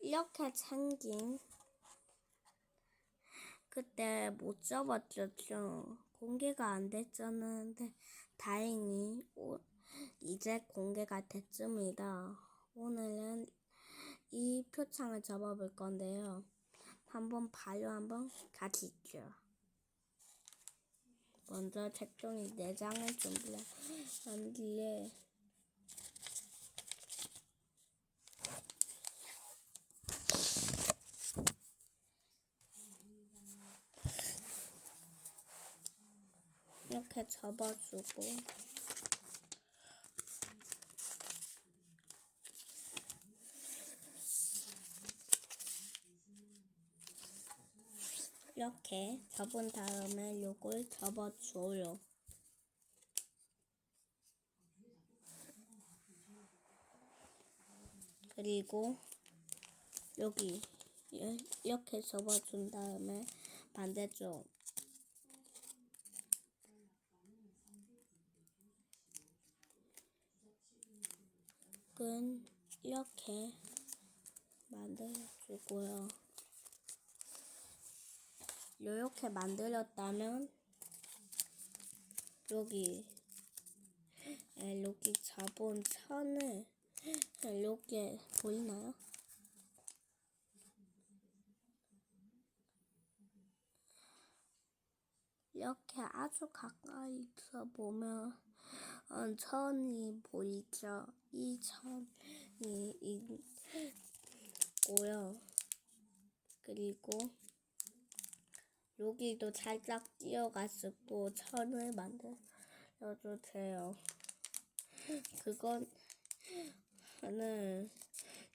이렇게 생긴 그때 못 접었죠. 공개가 안 됐었는데 다행히 오, 이제 공개가 됐습니다. 오늘은 이 표창을 접어볼 건데요. 한번 봐요, 한번 가시죠. 먼저 책종이 4장을 준비한 뒤에 이렇게 접어주고 이렇게 접은 다음에 요걸 접어줘요. 그리고 여기 이- 이렇게 접어준 다음에 반대쪽 끈 이렇게 만들어주고요. 이렇게 만들었다면 여기 에, 여기 잡은 천을 이렇게 보이나요? 이렇게 아주 가까이서 보면 어, 천이 보이죠? 이 천이 있고요. 그리고 여기도 살짝 뛰어갔었고 천을 만들어도 돼요. 그건 는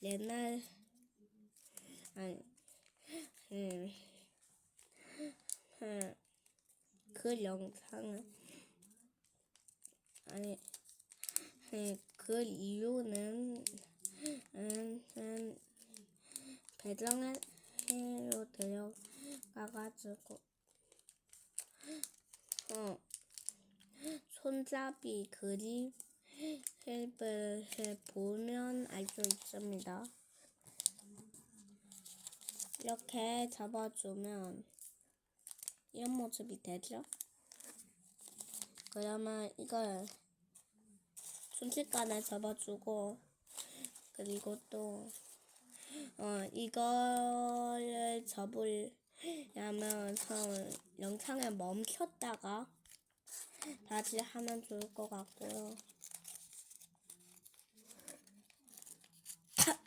옛날 아니 음, 음, 그 영상은 아니 음, 그 이유는 음, 음, 배정을 해로 들어가가지고 어 손잡이 그림을 보면 알 수 있습니다. 이렇게 잡아주면 이런 모습이 되죠? 그러면 이걸 순식간에 접어주고 그리고 또 어, 이거를 접으려면 선 영상을 멈췄다가 다시 하면 좋을 것 같고요.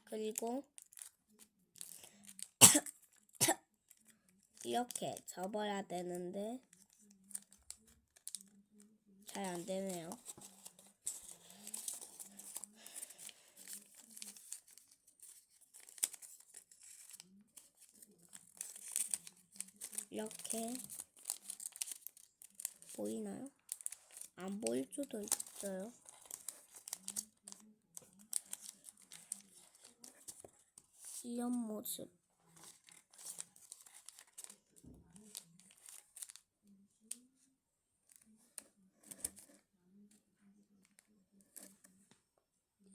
그리고 이렇게 접어야 되는데 잘 안 되네요. 이렇게 보이나요? 안 보일 수도 있어요. 이런 모습.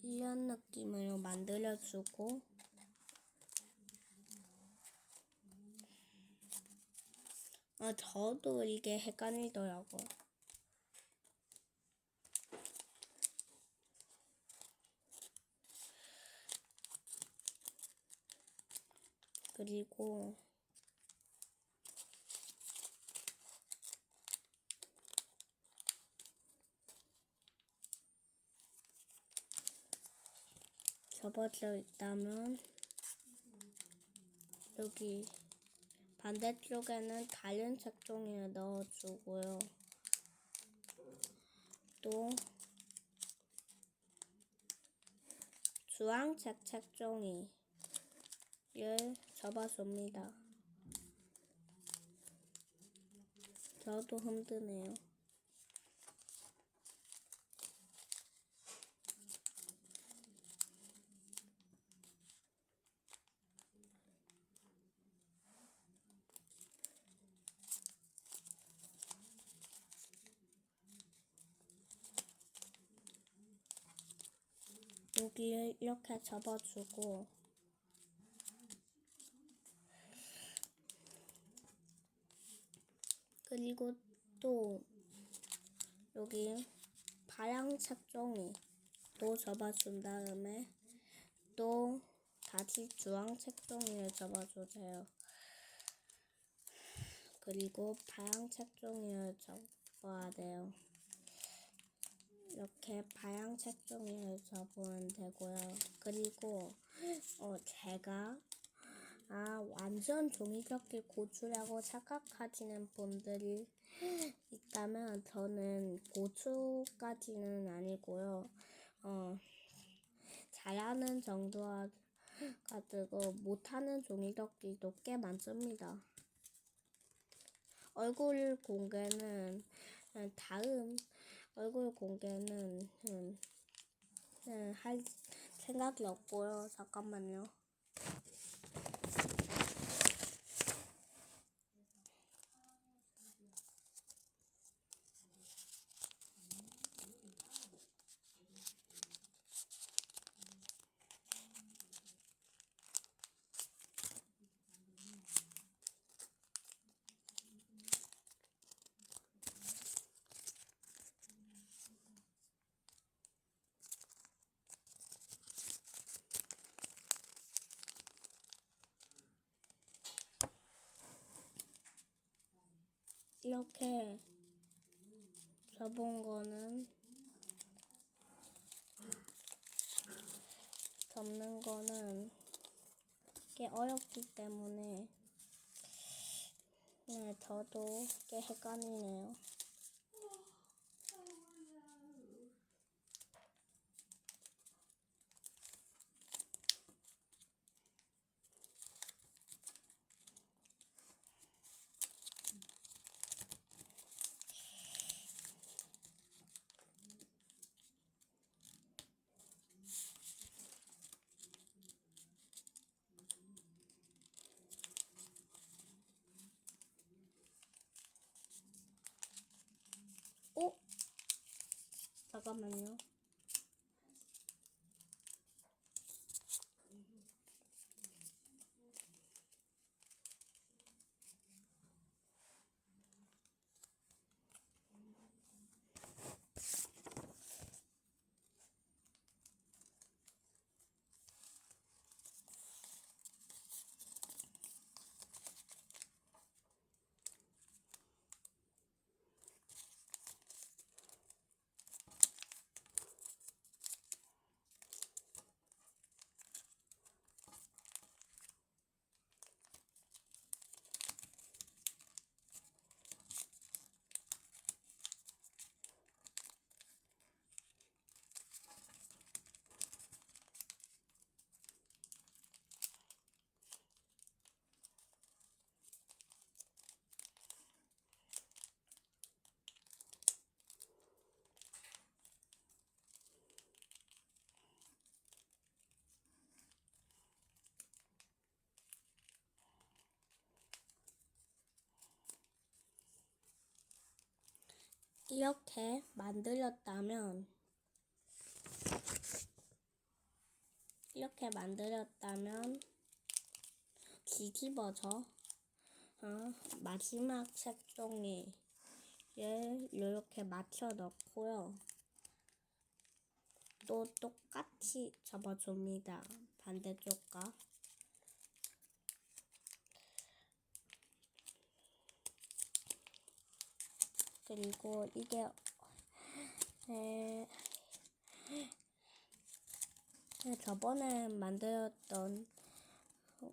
이런 느낌으로 만들어주고 아, 저도 이게 헷갈리더라고요. 그리고 접어져 있다면 여기 반대쪽에는 다른 색종이를 넣어주고요. 또 주황색 색종이를 접어줍니다. 저도 힘드네요. 여기 이렇게 접어주고 그리고 또 여기 바양착 종이 또 접어준 다음에 또 다시 주황색 종이를 접어주세요. 그리고 바양착 종이를 접어야 돼요. 이렇게 파양 색종이를 접으면 되고요. 그리고 어 제가 아 완전 종이접기 고추라고 착각하시는 분들이 있다면 저는 고추까지는 아니고요. 어 잘하는 정도가 가지고 못하는 종이접기도 꽤 많습니다. 얼굴 공개는 음, 다음 얼굴 공개는 음, 음, 할 생각이 없고요. 잠깐만요. 이렇게 접은 거는 접는 거는 꽤 어렵기 때문에 네, 저도 꽤 헷갈리네요. 어? 잠깐만요. 이렇게 만들었다면 이렇게 만들었다면 뒤집어서 어, 마지막 색종이를 이렇게 맞춰 넣고요. 또 똑같이 접어줍니다. 반대쪽과 그리고 이게 에, 에, 저번에 만들었던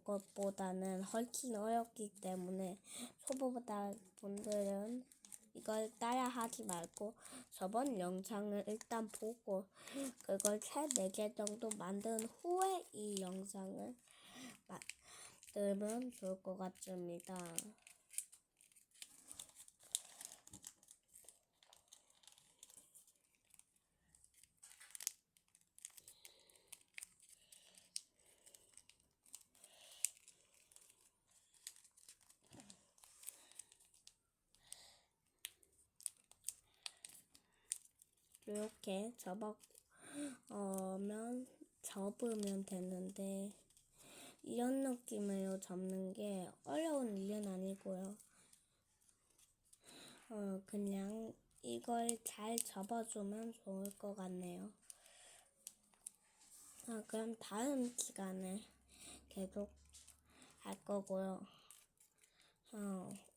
것보다는 훨씬 어렵기 때문에 초보자 분들은 이걸 따라 하지 말고 저번 영상을 일단 보고 그걸 세네개 정도 만든 후에 이 영상을 만들면 좋을 것 같습니다. 이렇게 접어면 접으면 되는데 이런 느낌으로 접는 게 어려운 일은 아니고요. 어, 그냥 이걸 잘 접어주면 좋을 것 같네요. 아, 그럼 다음 시간에 계속 할 거고요. 어,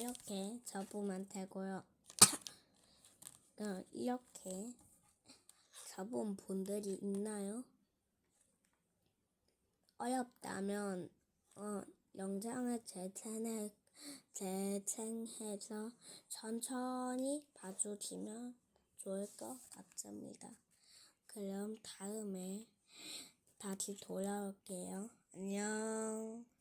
이렇게 접으면 되고요. 어, 이렇게 접은 분들이 있나요? 어렵다면 어, 영상을 재생해, 재생해서 천천히 봐주시면 좋을 것 같습니다. 그럼 다음에 다시 돌아올게요. 안녕.